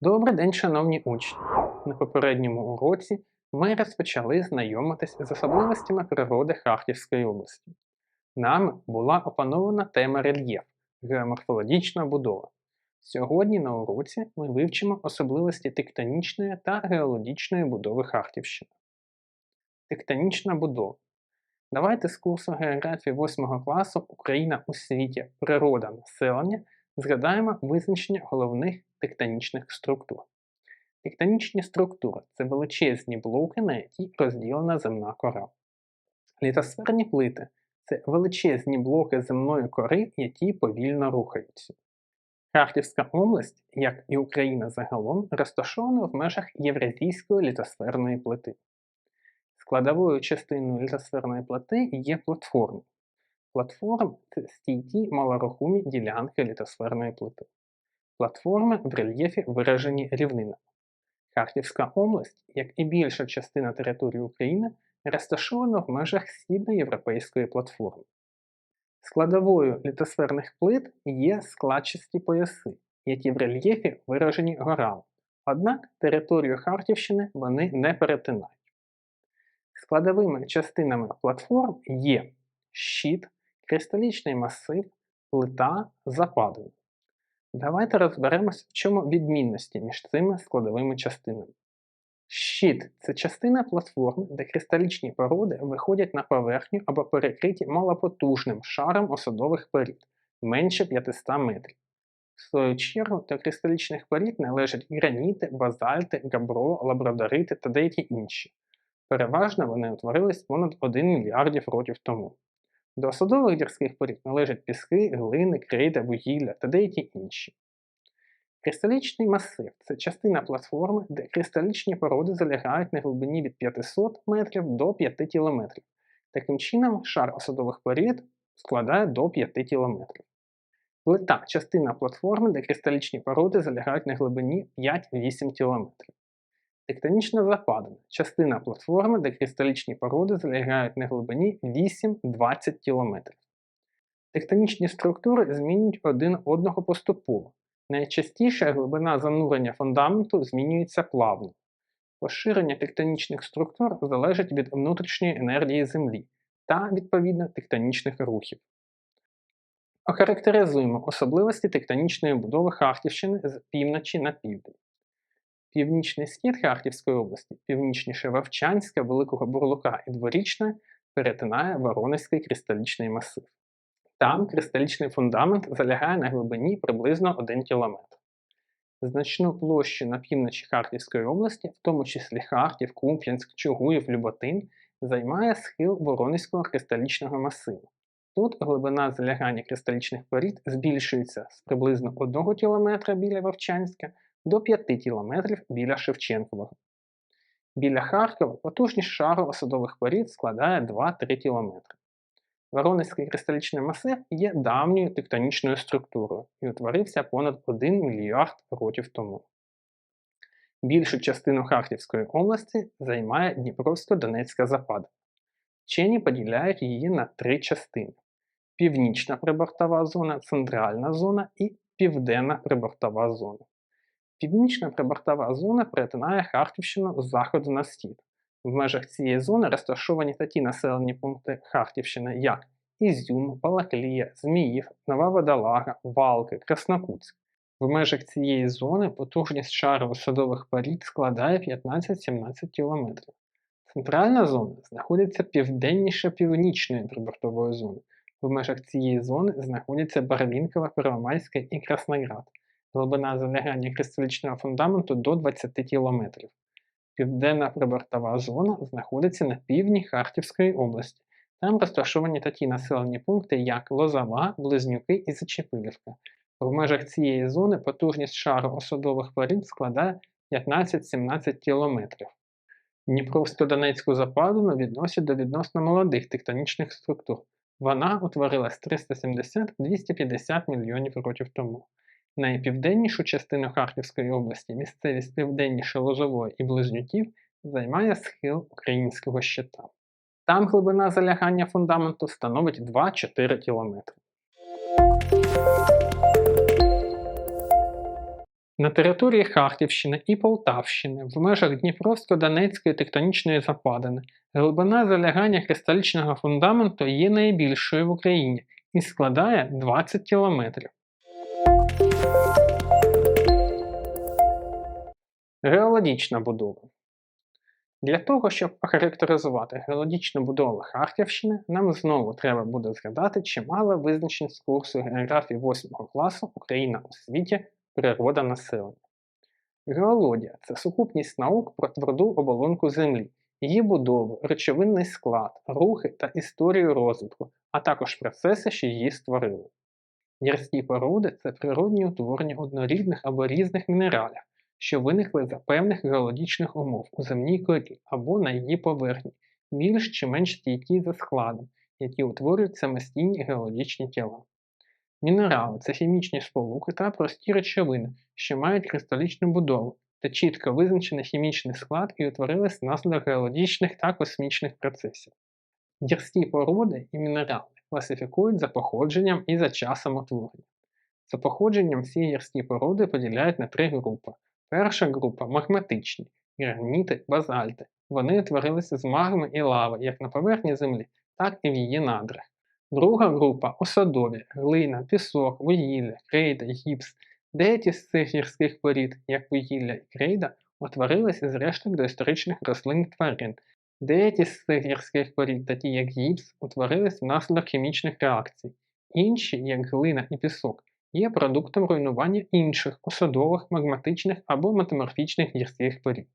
Добрий день, шановні учні! На попередньому уроці ми розпочали знайомитись з особливостями природи Харківської області. Нами була опанована тема рельєф, геоморфологічна будова. Сьогодні на уроці ми вивчимо особливості тектонічної та геологічної будови Харківщини. Тектонічна будова. Давайте з курсу географії 8 класу Україна у світі, природа, населення згадаємо визначення головних тектонічних структур. Тектонічні структури це величезні блоки, на які розділена земна кора. Літосферні плити це величезні блоки земної кори, які повільно рухаються. Харківська область, як і Україна загалом, розташована в межах Євразійської літосферної плити. Складовою частиною літосферної плити є платформи. Платформ це стійкі малорухомі ділянки літосферної плити. Платформи в рельєфі виражені рівнинами. Харківська область, як і більша частина території України, розташована в межах східноєвропейської платформи. Складовою літосферних плит є складчасті пояси, які в рельєфі виражені горами, однак територію Харківщини вони не перетинають. Складовими частинами платформ є щит, кристалічний масив, плита, западини. Давайте розберемось, в чому відмінності між цими складовими частинами. Щит це частина платформи, де кристалічні породи виходять на поверхню або перекриті малопотужним шаром осадових порід менше 500 метрів. В свою чергу до кристалічних порід належать граніти, базальти, габро, лабрадорити та деякі інші. Переважно вони утворились понад 1 мільярдів років тому. До осадових гірських порід належать піски, глини, крейда, вугілля та деякі інші. Кристалічний масив це частина платформи, де кристалічні породи залягають на глибині від 500 метрів до 5 кілометрів. Таким чином, шар осадових порід складає до 5 кілометрів. Плита частина платформи, де кристалічні породи залягають на глибині 5-8 кілометрів. Тектонічна западина частина платформи, де кристалічні породи залягають на глибині 8-20 км. Тектонічні структури змінюють один одного поступово. Найчастіше глибина занурення фундаменту змінюється плавно. Поширення тектонічних структур залежить від внутрішньої енергії Землі та, відповідно, тектонічних рухів. Охарактеризуємо особливості тектонічної будови Харківщини з півночі на південь. Північний схід Харківської області, північніше Вовчанська, Великого Бурлука і Дворічне перетинає Воронезький кристалічний масив. Там кристалічний фундамент залягає на глибині приблизно 1 км. Значну площу на півночі Харківської області, в тому числі Харків, Куп'янськ, Чугуїв, Люботин, займає схил Воронезького кристалічного масиву. Тут глибина залягання кристалічних порід збільшується з приблизно 1 км біля Вовчанська до 5 км біля Шевченкового. Біля Харкова потужність шару осадових порід складає 2-3 км. Воронезький кристалічний масив є давньою тектонічною структурою і утворився понад 1 мільярд років тому. Більшу частину Харківської області займає Дніпровсько-Донецька запада. Вчені поділяють її на три частини: північна прибортова зона, центральна зона і південна прибортова зона. Північна прибортова зона перетинає Харківщину з заходу на схід. В межах цієї зони розташовані такі населені пункти Харківщини, як Ізюм, Балаклія, Зміїв, Нова Водолага, Валки, Краснокутськ. В межах цієї зони потужність шару садових порід складає 15-17 км. Центральна зона знаходиться південніше північної прибортової зони. В межах цієї зони знаходяться Барвінкова, Первомайська і Красноград. Глибина залягання кристалічного фундаменту до 20 км. Південна прибортова зона знаходиться на півдні Харківської області. Там розташовані такі населені пункти, як Лозова, Близнюки і Зачепилівка. В межах цієї зони потужність шару осадових порід складає 15-17 км. Дніпровсько-Донецьку западину відносять до відносно молодих тектонічних структур. Вона утворилась 370-250 мільйонів років тому. Найпівденнішу частину Харківської області, місцевість південніше Лозової і Близнюків, займає схил українського щита. Там глибина залягання фундаменту становить 2-4 км. На території Харківщини і Полтавщини в межах Дніпровсько-Донецької тектонічної западини глибина залягання кристалічного фундаменту є найбільшою в Україні і складає 20 кілометрів. Геологічна будова. Для того, щоб охарактеризувати геологічну будову Харківщини, нам знову треба буде згадати чимало визначень з курсу географії 8 класу Україна у світі Природа населення. Геологія це сукупність наук про тверду оболонку Землі, її будову, речовинний склад, рухи та історію розвитку, а також процеси, що її створили. Гірські породи це природні утворення однорідних або різних мінералів, що виникли за певних геологічних умов у земній корі або на її поверхні, більш чи менш стійкі за складом, які утворюють самостійні геологічні тіла. Мінерали це хімічні сполуки та прості речовини, що мають кристалічну будову та чітко визначений хімічний склад і утворились внаслідок геологічних та космічних процесів. Гірські породи і мінерали класифікують за походженням і за часом утворення. За походженням всі гірські породи поділяють на три групи. Перша група магматичні, граніти, базальти. Вони утворилися з магми і лави як на поверхні Землі, так і в її надрах. Друга група осадові, глина, пісок, вугілля, крейда, гіпс. Деякі з цих гірських порід, як вугілля і крейда, утворилися з решток доісторичних рослин тварин. Деякі з цих гірських порід, такі як гіпс, утворились внаслідок хімічних реакцій. Інші, як глина і пісок, є продуктом руйнування інших осадових, магматичних або метаморфічних гірських порід.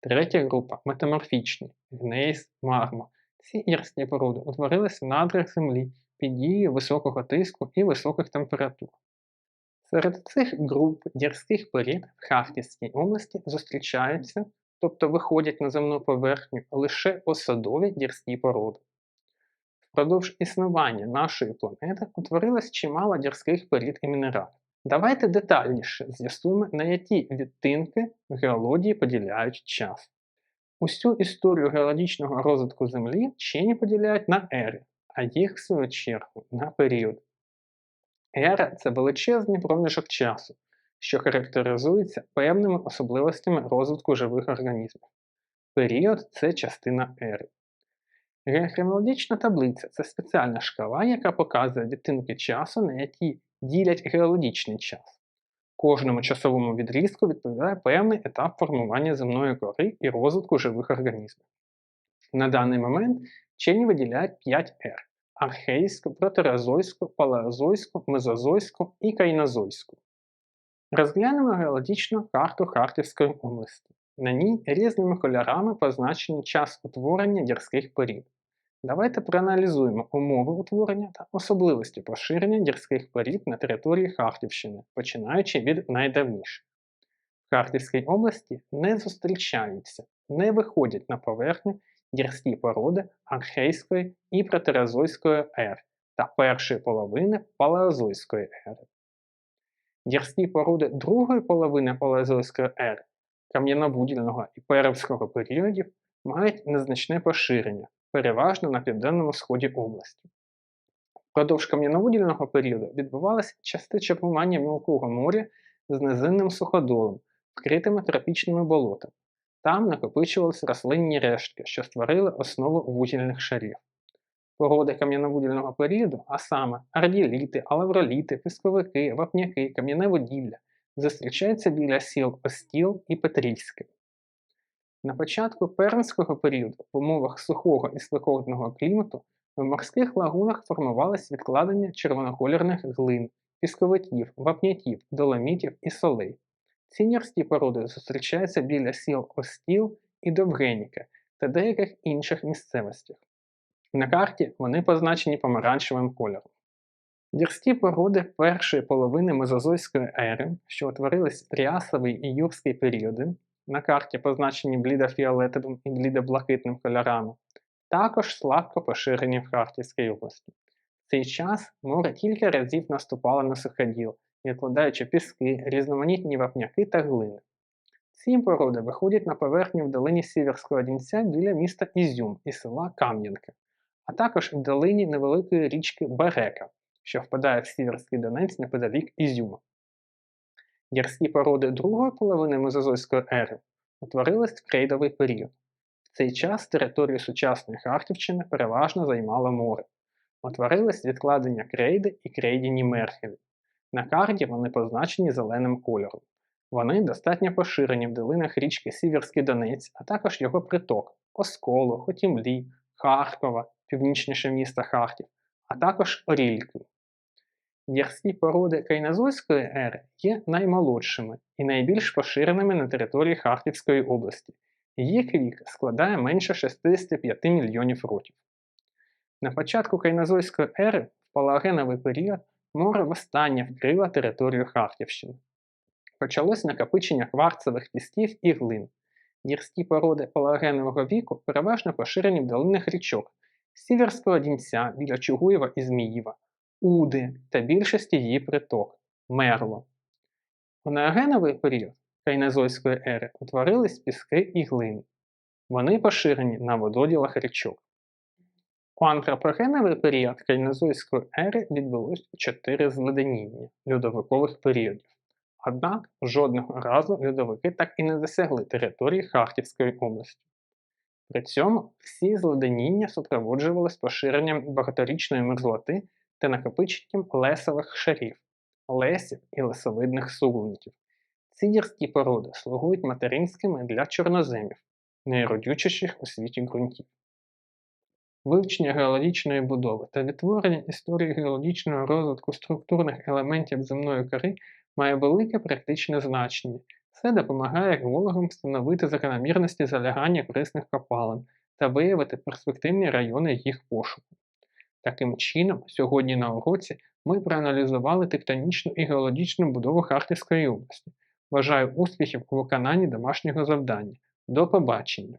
Третя група метаморфічні гнейс, марма. Ці гірські породи утворилися в надрах землі під дією високого тиску і високих температур. Серед цих груп гірських порід в Харківській області зустрічаються, тобто виходять на земну поверхню лише осадові гірські породи. Впродовж існування нашої планети утворилось чимало гірських порід і мінералів. Давайте детальніше з'ясуємо, на які відтинки геології поділяють час. Усю історію геологічного розвитку Землі вчені поділяють на ери, а їх, в свою чергу, на період. Ера це величезний проміжок часу, що характеризується певними особливостями розвитку живих організмів. Період це частина ери. Геохронологічна таблиця це спеціальна шкала, яка показує відтинки часу, на які ділять геологічний час. Кожному часовому відрізку відповідає певний етап формування земної кори і розвитку живих організмів. На даний момент вчені виділяють 5 ер архейську, протерозойську, палеозойську, мезозойську і кайнозойську. Розглянемо геологічну карту Харківської області. На ній різними кольорами позначені час утворення гірських порід. Давайте проаналізуємо умови утворення та особливості поширення гірських порід на території Харківщини, починаючи від найдавніших. В Харківській області не зустрічаються, не виходять на поверхню гірські породи архейської і протерозойської ери та першої половини палеозойської ери. Гірські породи другої половини палеозойської ери, кам'яновудільного і перевського періодів мають незначне поширення, переважно на південному сході області. Впродовж кам'яновудільного періоду відбувалося часте чергування мілкого моря з низинним суходолом, вкритими тропічними болотами. Там накопичувалися рослинні рештки, що створили основу вугільних шарів. Породи кам'яновудільного періоду, а саме арділіти, алавроліти, пісковики, вапняки, кам'яне воділля, зустрічаються біля сіл Остіл і Петрільське. На початку пермського періоду в умовах сухого і спекотного клімату в морських лагунах формувалось відкладення червонокольорних глин, пісковиків, вапняків, доломітів і солей. Ці породи зустрічаються біля сіл Остіл і Довгеніка та деяких інших місцевостях. На карті вони позначені помаранчевим кольором. Гірські породи першої половини Мезозойської ери, що утворились в Тріасовий і Юрський періоди, на карті позначені блідофіолетовим і блідоблакитним кольорами, також слабко поширені в Харківській області. В цей час море кілька разів наступало на суходіл, відкладаючи піски, різноманітні вапняки та глини. Ці породи виходять на поверхню в долині Сіверського Дінця біля міста Ізюм і села Кам'янки, а також в долині невеликої річки Берека, що впадає в Сіверський Донець неподалік Ізюма. Гірські породи другої половини Мезозойської ери утворились в крейдовий період. В цей час територію сучасної Харківщини переважно займало море. Утворились відкладення крейди і крейдяні мерхелі. На карті вони позначені зеленим кольором. Вони достатньо поширені в долинах річки Сіверський Донець, а також його приток Осколу, Хотімлі, Харкова, північніше міста Харків, а також Орільки. Гірські породи Кайнозойської ери є наймолодшими і найбільш поширеними на території Харківської області. Їх вік складає менше 65 мільйонів років. На початку Кайнозойської ери в палагеновий період море востаннє вкрило територію Харківщини. Почалось накопичення кварцевих пісків і глин. Гірські породи палагенового віку переважно поширені в долинах річок Сіверського Дінця біля Чугуєва і Зміїва, Уди та більшості її приток Мерло. У неогеновий період Кайнозойської ери утворились піски і глини. Вони поширені на вододілах річок. У антропогеновий період Кайнозойської ери відбулось чотири зледеніння льодовикових періодів. Однак жодного разу льодовики так і не досягли території Харківської області. При цьому всі зледеніння супроводжувались поширенням багаторічної мерзлоти та накопиченням лесових шарів, лесів і лесовидних суглинків. Ці породи слугують материнськими для чорноземів, найродючіших у світі ґрунтів. Вивчення геологічної будови та відтворення історії геологічного розвитку структурних елементів земної кори має велике практичне значення. Це допомагає геологам встановити закономірності залягання корисних копалин та виявити перспективні райони їх пошуку. Таким чином, сьогодні на уроці ми проаналізували тектонічну і геологічну будову Харківської області. Бажаю успіхів у виконанні домашнього завдання. До побачення!